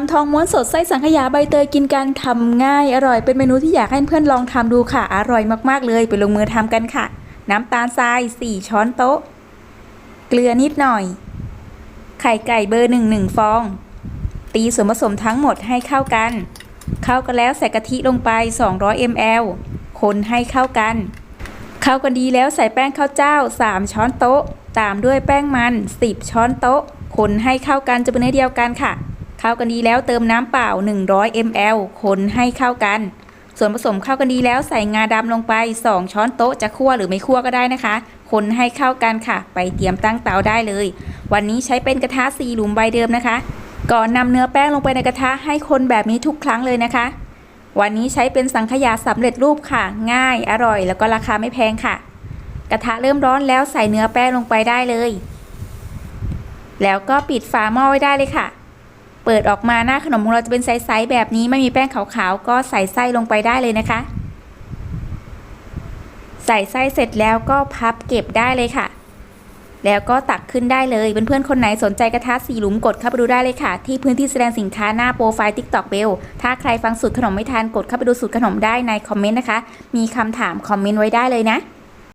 ำทองม้วนสดไส้สังขยาใบเตยกินกันทำง่ายอร่อยเป็นเมนูที่อยากให้เพื่อนลองทำดูค่ะ อร่อยมากๆเลย ไปลงมือทำกันค่ะ น้ำตาลทราย 4 ช้อนโต๊ะ เกลือนิดหน่อย ไข่ไก่เบอร์หนึ่งหนึ่งฟอง ตีส่วนผสมทั้งหมดให้เข้ากัน เข้ากันแล้วใส่กะทิลงไป 200 ml คนให้เข้ากัน เข้ากันดีแล้วใส่แป้งข้าวเจ้า 3 ช้อนโต๊ะ ตามด้วยแป้งมัน 10 ช้อนโต๊ะ คนให้เข้ากันจะเป็นเนื้อเดียวกันค่ะ เข้ากันดีแล้วเติมน้ำเปล่า 100 ml คนให้เข้ากัน ส่วนผสมเข้ากันดีแล้วใส่งาดำลงไป 2 ช้อนโต๊ะจะคั่วหรือไม่คั่วก็ได้นะคะ คนให้เข้ากันค่ะ ไปเตรียมตั้งเตาได้เลย วันนี้ใช้เป็นกระทะสี่หลุมใบเดิมนะคะ ก่อนนำเนื้อแป้งลงไปในกระทะให้คนแบบนี้ทุกครั้งเลยนะคะ วันนี้ใช้เป็นสังขยาสำเร็จรูปค่ะ ง่ายอร่อย แล้วก็ราคาไม่แพงค่ะ กระทะเริ่มร้อนแล้วใส่เนื้อแป้งลงไปได้เลยแล้วก็ปิดฝาหม้อไว้ได้เลยค่ะ เปิดออกมาหน้าขนมของเราจะเป็นไซส์แบบนี้ไม่มีแป้งขาวๆก็ใส่ไส้ลงไปได้เลยนะคะ ใส่ไส้เสร็จแล้วก็พับเก็บได้เลยค่ะ แล้วก็ตักขึ้นได้เลยเพื่อนๆคนไหนสนใจกระทะสี่หลุมกดเข้าไปดูได้เลยค่ะ ที่พื้นที่แสดงสินค้าหน้าโปรไฟล์ TikTok b e l l ถ้าใครฟังสูตรขนมไม่ทันกดเข้าไปดูสูตรขนมได้ในคอมเมนต์นะคะ มีคำถามคอมเมนต์ไว้ได้เลยนะ